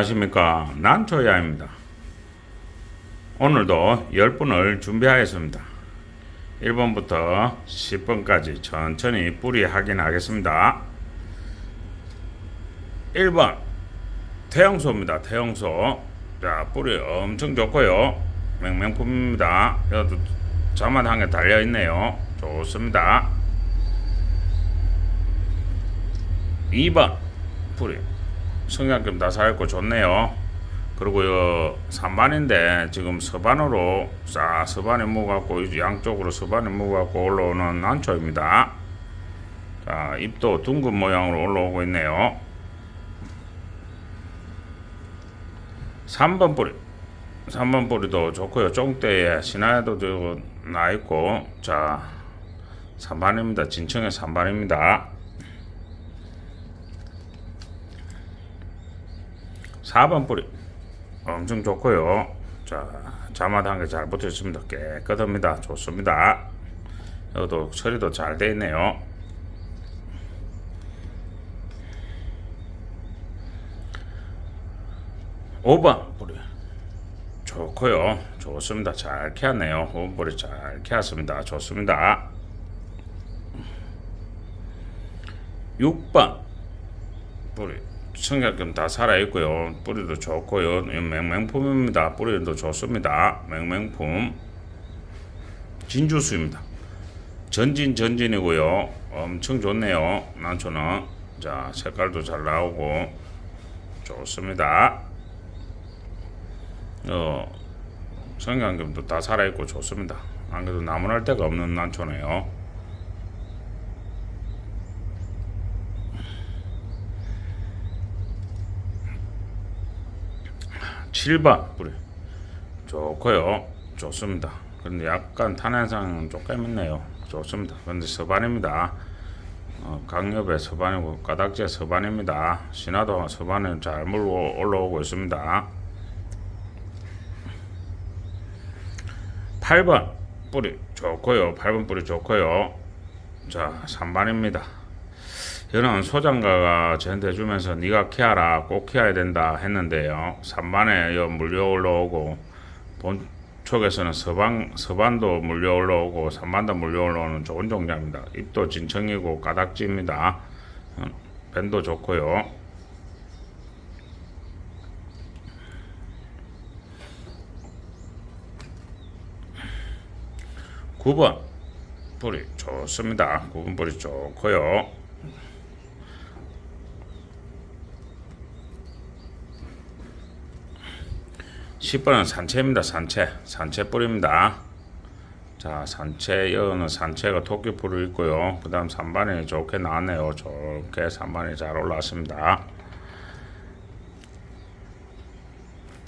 안녕하십니까. 난초야입니다. 오늘도 10분을 준비하였습니다. 1번부터 10번까지 천천히 뿌리 확인하겠습니다. 1번. 태영소입니다. 태영소. 자 뿌리 엄청 좋고요. 맹맹품입니다. 여기도 자만 한 개 달려있네요. 좋습니다. 2번. 뿌리 성냥금 다 살고 좋네요. 그리고 요 산반인데 지금 서반으로 싹 서반에 모갖고 양쪽으로 서반에 모갖고 올라오는 난초입니다. 자 잎도 둥근 모양으로 올라오고 있네요. 3번 뿌리 3번 뿌리도 좋고요. 쫑대에 신화에도 저나 있고 자 3반입니다. 진청의 3반입니다. 4번 뿌리 엄청 좋고요. 자, 자마한 개 잘 붙어 있습니다. 깨끗합니다. 좋습니다. 여기도 처리도 잘돼 있네요. 오번 뿌리 좋고요. 좋습니다. 잘 캐었네요. 5번 뿌리 잘 캐었습니다. 좋습니다. 6번 뿌리 청약금 다 살아있고요. 뿌리도 좋고요. 이 맹맹품입니다. 뿌리도 좋습니다. 맹맹품 진주수입니다. 전진 전진이고요. 엄청 좋네요. 난초는 자 색깔도 잘 나오고 좋습니다. 어 성냥금도 다 살아있고 좋습니다. 안 그래도 나무날 데가 없는 난초네요. 7번 뿌리. 좋고요. 좋습니다. 그런데 약간 탄현상 조금 있네요. 좋습니다. 그런데 서반입니다. 어, 강엽의 서반이고 까닥지의 서반입니다. 신화도 서반은 잘 물고 올라오고 있습니다. 8번 뿌리. 좋고요. 8번 뿌리 좋고요. 자 3반입니다 저는 소장가가 저한테 주면서 네가 키워라 꼭 키워야 된다 했는데요. 3반에 요 물려 올라오고 본 쪽에서는 서반 서반도 물려 올라오고 3반도 물려 올라오는 좋은 종자입니다. 잎도 진청이고 가닥지입니다. 어, 밴도 좋고요. 구번 뿌리 좋습니다. 9번 뿌리 좋고요. 10번은 산채입니다. 산채. 산채 뿌립니다. 자, 산채, 여기는 산채가 토끼풀을 있고요. 그 다음 3반이 좋게 나왔네요. 좋게 3반이 잘 올라왔습니다.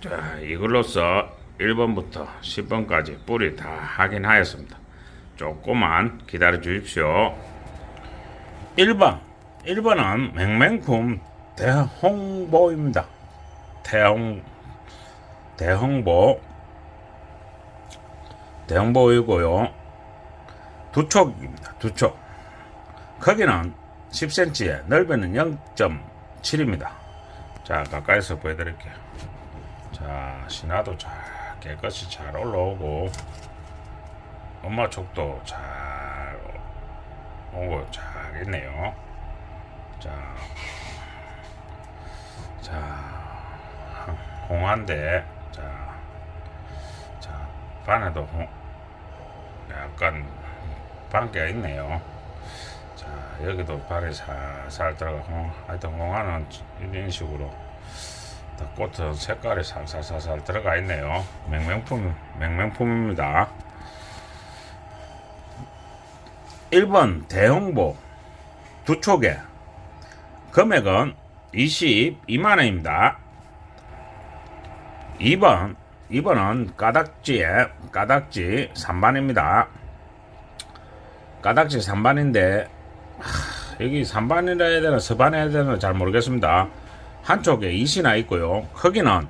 자, 이걸로써 1번부터 10번까지 뿌리 다 확인하였습니다. 조금만 기다려 주십시오. 1번. 1번은 맹맹품 대홍보입니다. 대홍 대홍보 대홍보이고요. 두 촉입니다. 두 촉. 크기는 10cm에 넓이는 0.7입니다. 자 가까이서 보여드릴게요. 자 신화도 잘 깨끗이 잘 올라오고 엄마 촉도 잘 오고 잘 있네요. 자, 자자 반에도 홍, 약간 반개가 있네요. 자 여기도 발이 살살 들어가 홍, 하여튼 홍화는 이런 식으로 다 꽃은 색깔이 살살살살 들어가 있네요. 맹맹품 맹맹품입니다. 1번 대홍보 두 촉에 금액은 22만 원입니다. 2번 2번은 까닥지에 까닥지 3반입니다. 까닥지 3반인데 여기 3반이라 해야 되나 서반 해야 되나 잘 모르겠습니다. 한쪽에 이시나 있고요. 크기는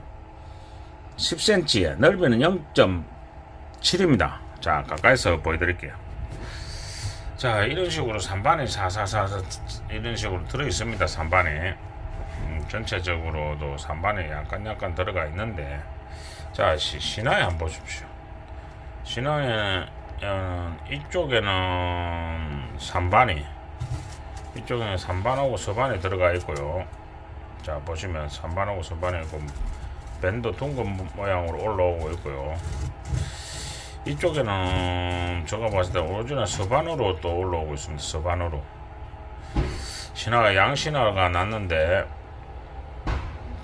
10cm에 넓이는 0.7입니다. 자 가까이서 보여드릴게요. 자 이런 식으로 3반이 사사사 이런 식으로 들어 있습니다. 3반에 음, 전체적으로도 3반에 약간 약간 들어가 있는데 자 시, 신화에 한번 보십시오. 신화에 어, 이쪽에는 3반이 이쪽에는 3반하고 서반이 들어가 있고요. 자 보시면 3반하고 서반에 있고 밴드 둥근 모양으로 올라오고 있고요. 이쪽에는 제가 봤을 때 오리지널 서반으로 또 올라오고 있습니다 서반으로. 신화가 양신화가 났는데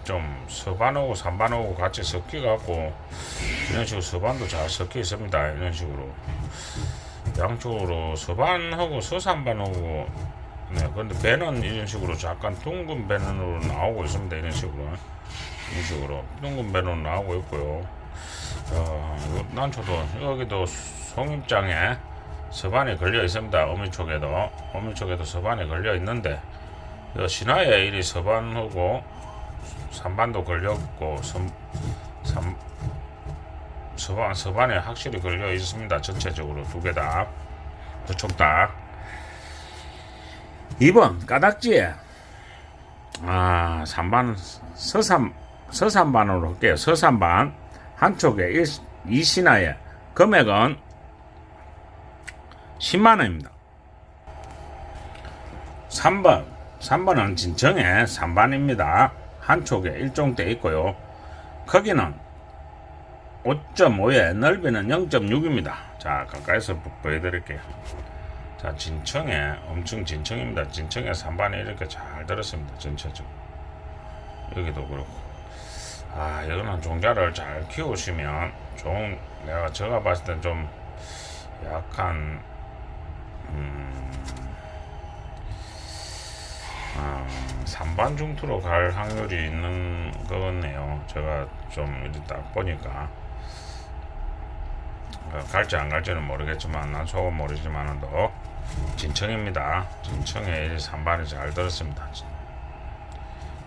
좀 서반하고 삼반하고 같이 섞여 갖고 이런 식으로 서반도 잘 섞여 있습니다. 이런 식으로. 양쪽으로 서반하고 서산반하고. 네 근데 배는 이런 식으로 약간 둥근 배는으로 나오고 있습니다. 이런 식으로. 이런 식으로 둥근 배로 나오고 있고요. 어, 요 난초도 여기도 송입장에 서반이 걸려 있습니다. 어미 쪽에도. 어미 쪽에도 서반이 걸려 있는데 이 신화에 이리 서반하고 삼반도 걸렸고 삼, 삼, 서반, 서반에 확실히 걸려 있습니다. 전체적으로 두 개 다. 그쪽 다. 2번 까닥지에 아 3반 서산 서산반으로 할게요. 서산반 한쪽에 1, 이 신화에 금액은 10만 원입니다. 3번 3번은 진청에 3반입니다. 한쪽에 일종대 있고요. 크기는 5.5에 넓이는 0.6입니다. 자, 가까이서 보- 보여드릴게요. 자, 진청에 엄청 진청입니다. 진청에 3반에 이렇게 잘 들었습니다. 전체적으로. 여기도 그렇고. 아, 이거는 종자를 잘 키우시면 좋은, 내가 제가 봤을 땐 좀 약간, 아, 3반 중투로 갈 확률이 있는 거네요. 제가 좀 이렇게 딱 보니까 어, 갈지 안 갈지는 모르겠지만 난 속은 모르지만도 진청입니다. 진청에 3반이 잘 들었습니다.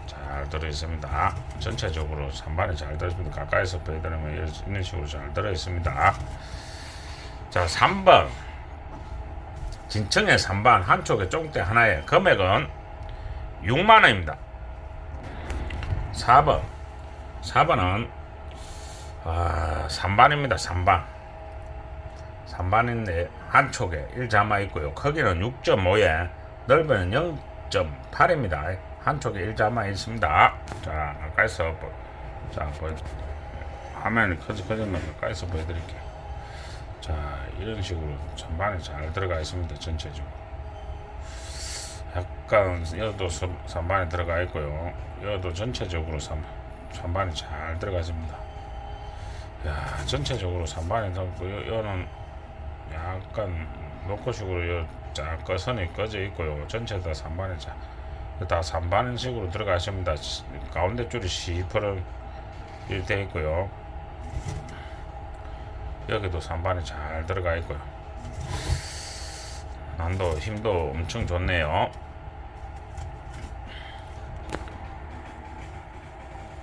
잘 들어 있습니다. 전체적으로 3반이 잘 들어 있습니다. 가까이서 보여드리면 이런- 식으로 잘 들어 있습니다. 자, 3번 진청의 3반 한쪽에 쫑대 하나에 금액은 6만 원입니다. 4번. 4번은 아, 3반입니다. 3반. 3반인데 한쪽에 1자마 있고요. 크기는 6.5에 넓이는 0.8입니다. 한쪽에 1자마 있습니다. 자, 가까이서 보, 자, 보, 화면이 커지 커지면 가까이서 보여드릴게요. 자, 이런 식으로 전반에 잘 들어가 있습니다. 전체적으로. 약간 여도 3반에 들어가 있고요. 여도 전체적으로 3, 3반이 잘 들어가 있습니다. 야, 전체적으로 3반에 들어있고 여, 여는 약간 노코식으로 여쫙 거선이 꺼져 있고요. 전체 다 3반에 자, 다 3반식으로 들어가 있습니다. 가운데 줄이 시퍼를 이렇게 있고요. 여기도 3반이 잘 들어가 있고요. 난도 힘도 엄청 좋네요.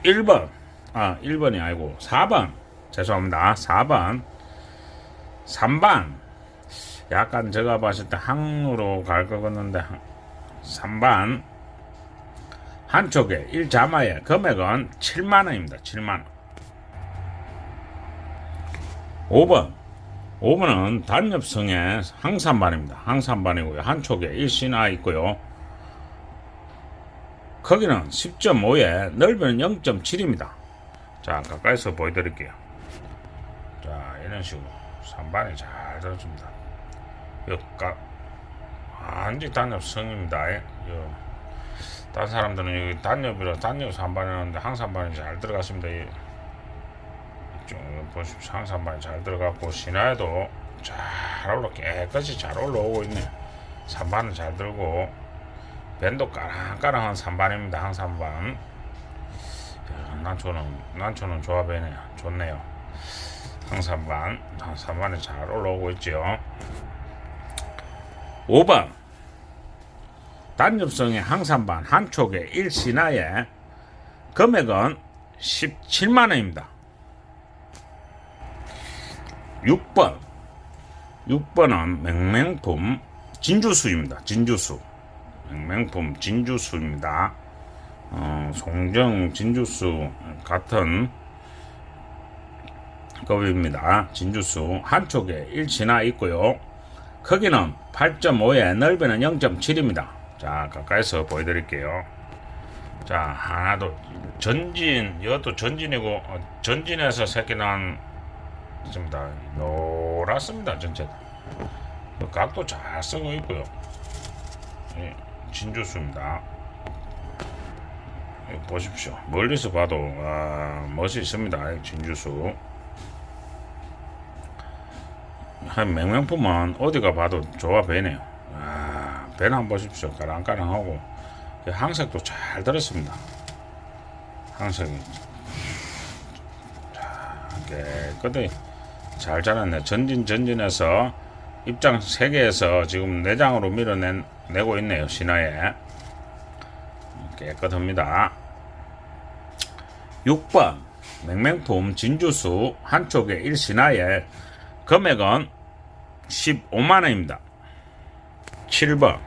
1번. 아, 1번이 아니고 4번. 죄송합니다. 4번. 3반. 약간 제가 봤을 때 항으로 갈 것 같는데 3반. 한쪽에 1자마의 금액은 7만 원입니다. 7만 원. 5번. 5번은 단엽성의 항산반입니다. 항산반이고요. 한쪽에 1신화 있고요. 크기는 10.5에 넓이는 0.7입니다. 자, 가까이서 보여드릴게요. 자, 이런 식으로 3반이 잘 들어줍니다. 여기가 완전 단엽성입니다. 요, 딴 사람들은 여기 단엽이라 단엽 3반이었는데 항산반이 잘 들어갔습니다. 이- 좀 보십시오. 항산반이 잘 들어갔고 신화에도 잘 올라 깨끗이 잘 올라오고 있네요. 3반은 잘 들고 밴도 까랑까랑한 3반입니다. 항산반. 야, 난초는 난초는 조합이네요. 좋네요. 항산반, 항산반이 잘 올라오고 있죠. 5번 단엽성의 항산반 한쪽에 1신화에 금액은 17만 원입니다. 6번 6번은 맹맹품 진주수입니다. 진주수 맹맹품 진주수입니다. 어, 송정 진주수 같은 급입니다. 진주수 한쪽에 일치나 있고요. 크기는 8.5에 넓이는 0.7입니다. 자 가까이서 보여드릴게요. 자 하나 도 전진 이것도 전진이고 어, 전진에서 새끼 난 있습니다. 노랗습니다 전체. 다. 각도 잘 쓰고 있고요. 예, 진주수입니다. 예, 보십시오. 멀리서 봐도 아, 멋이 있습니다. 진주수. 한 맹명품은 어디가 봐도 좋아 보이네요. 아, 배는 한번 보십시오. 까랑까랑하고 항색도 잘 들었습니다. 항색이 자, 깨끗이 잘 자랐네. 전진 전진해서 입장 3개에서 지금 내장으로 밀어낸 내고 있네요. 신화에 깨끗합니다. 6번 맹맹품 진주수 한쪽에 1신화에 금액은 15만원입니다. 7번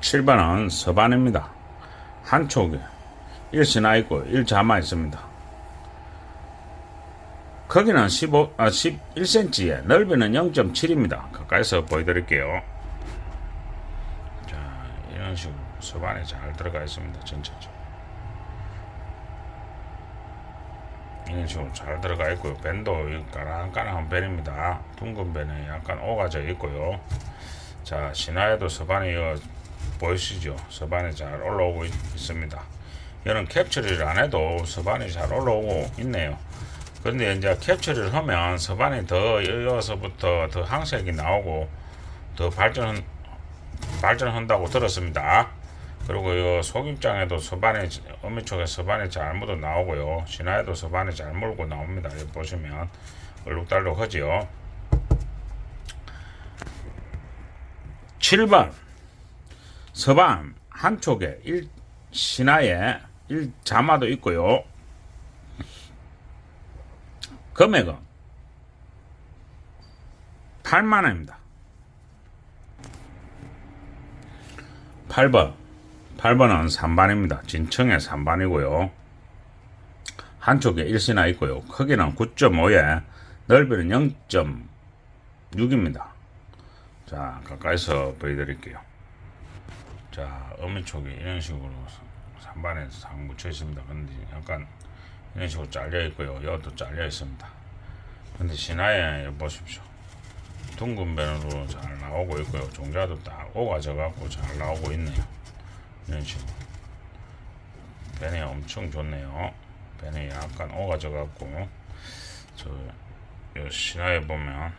7번은 서반입니다. 한쪽에 1신화 있고 1자마 있습니다. 크기는 15, 아, 11cm에 넓이는 0.7입니다. 가까이서 보여드릴게요. 자, 이런 식으로 서반에 잘 들어가 있습니다. 전체적으로. 이런 식으로 잘 들어가 있고요. 밴도 까랑까랑한 밴입니다. 둥근 밴에 약간 오가져 있고요. 자, 신화에도 서반이 보이시죠? 서반이 잘 올라오고 있, 있습니다. 이런 캡처를 안 해도 서반이 잘 올라오고 있네요. 근데 이제 캡처를 하면 서반이 더 이어서부터 더 항색이 나오고 더 발전 발전한다고 들었습니다. 그리고 이 속입장에도 서반이 어미 쪽에 서반이 잘 묻어 나오고요. 신화에도 서반이 잘 물고 나옵니다. 여기 보시면 얼룩달룩 하지요. 7번 서반 한쪽에 1 신화에 1 자마도 있고요. 금액은 8만 원입니다. 8번 8번은 3반입니다. 진청에 3반이고요. 한쪽에 1신화 있고요. 크기는 9.5에 넓이는 0.6입니다. 자, 가까이서 보여드릴게요. 자, 어미 쪽이 이런 식으로 3반에 상 묻혀 있습니다. 근데 약간 이런 식으로 잘려 있고요. 이것도 잘려 있습니다. 근데 신화에 보십시오. 둥근 변으로 잘 나오고 있고요. 종자도 딱 오가져 갖고 잘 나오고 있네요. 이런 식으로. 변이 엄청 좋네요. 변이 약간 오가져 갖고 저요 신화에 보면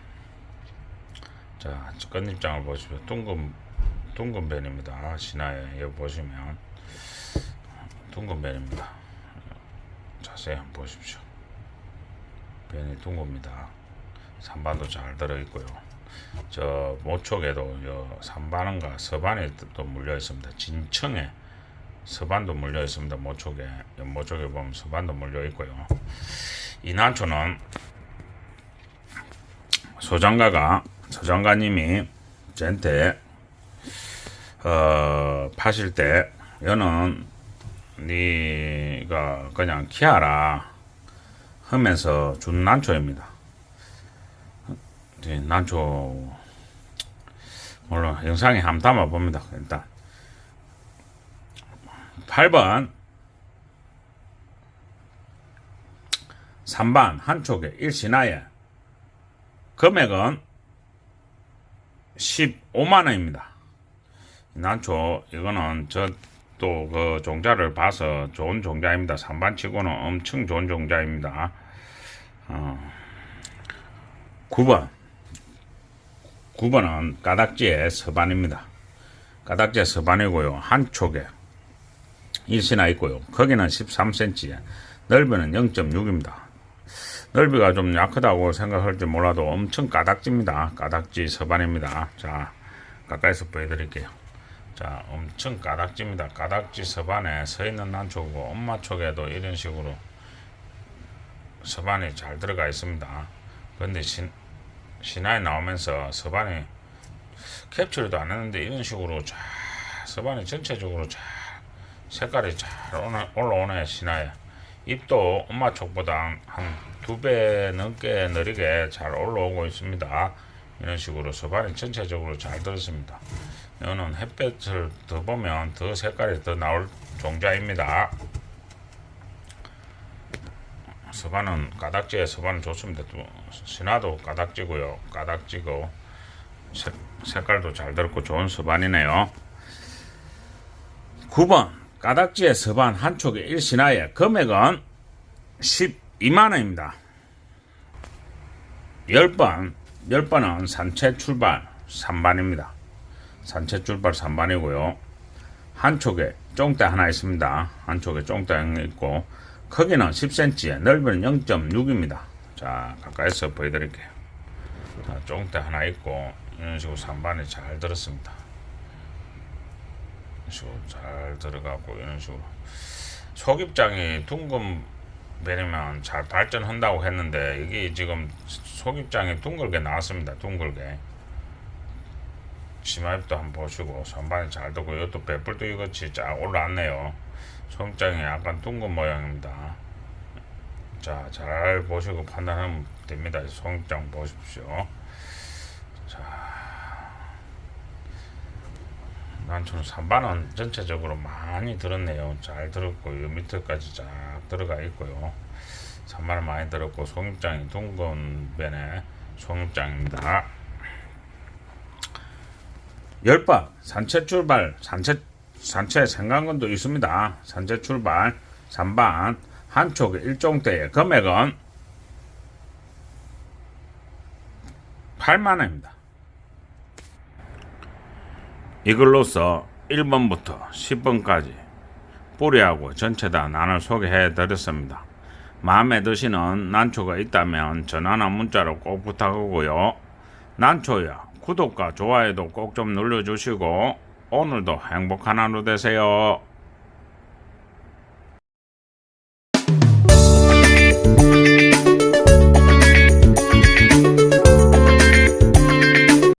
자 끝입장을 보시면 둥근 둥근 변입니다. 신화에 여기 보시면 둥근 변입니다. 자세히 한번 보십시오. 변이 둥겁니다. 산반도 잘 들어 있고요. 저 모촉에도 요 산반은가 서반에 또 물려 있습니다. 진청에 서반도 물려 있습니다. 모촉에 요 모촉에 보면 서반도 물려 있고요. 이 난초는 소장가가 소장가님이 저한테 어, 파실 때 여는 네가 그냥 키하라 하면서 준 난초입니다. 네, 난초 물론 영상에 한번 담아 봅니다. 일단 8번 3반 한쪽에 일신하에 금액은 15만 원입니다. 난초 이거는 저 또 그 종자를 봐서 좋은 종자입니다. 3반치고는 엄청 좋은 종자입니다. 어, 9번 9번은 가닥지의 서반입니다. 가닥지의 서반이고요. 한쪽에 일신화 있고요. 거기는 13cm에 넓이는 0.6입니다. 넓이가 좀 약하다고 생각할지 몰라도 엄청 가닥지입니다. 가닥지 서반입니다. 자, 가까이서 보여드릴게요. 자, 엄청 가닥지입니다. 가닥지 서반에 서 있는 난초고 엄마 쪽에도 이런 식으로 서반이 잘 들어가 있습니다. 그런데 신, 신화에 나오면서 서반이 캡처도 안 했는데 이런 식으로 잘 서반이 전체적으로 잘 색깔이 잘 오네- 올라오네 신하에 잎도 엄마 쪽보다 한 두 배 넘게 느리게 잘 올라오고 있습니다 이런 식으로 서반이 전체적으로 잘 들었습니다 이거는 햇볕을 더 보면 더 색깔이 더 나올 종자입니다. 서반은 가닥지에 서반은 좋습니다. 또 신화도 가닥지고요. 가닥지고 색, 색깔도 잘 들었고 좋은 서반이네요. 9번 가닥지의 서반 한 촉에 1신하에 금액은 12만원입니다. 10번 10번은 산채 출발 3반입니다 산채 출발 3반이고요. 한 촉에 쫑대 하나 있습니다. 한 촉에 쫑대 있고 크기는 10cm에 넓이는 0.6입니다. 자 가까이서 보여드릴게요. 자, 쫑대 하나 있고 이런 식으로 3반이 잘 들었습니다. 이런 식으로 잘 들어가고 이런 식으로. 속입장이 둥근 배이면 잘 발전한다고 했는데 이게 지금 속입장이 둥글게 나왔습니다. 둥글게 치마입도 한번 보시고 선반이 잘 되고 이것도 배불도 이것이 쫙 올라왔네요 속입장이 약간 둥근 모양입니다 자 잘 보시고 판단하면 됩니다 속입장 보십시오 난처는 3반은 전체적으로 많이 들었네요. 잘 들었고 요 밑에까지 쫙 들어가 있고요. 3반은 많이 들었고 송입장이 둥근 변의 송입장입니다. 10번 산채 출발 산채 산채 생강근도 있습니다. 산채 출발 3반 한쪽에 일종대의 금액은 8만원입니다. 이걸로써 1번부터 10번까지 뿌리하고 전체 다 난을 소개해 드렸습니다. 마음에 드시는 난초가 있다면 전화나 문자로 꼭 부탁하고요. 난초야 구독과 좋아요도 꼭 좀 눌러주시고 오늘도 행복한 하루 되세요.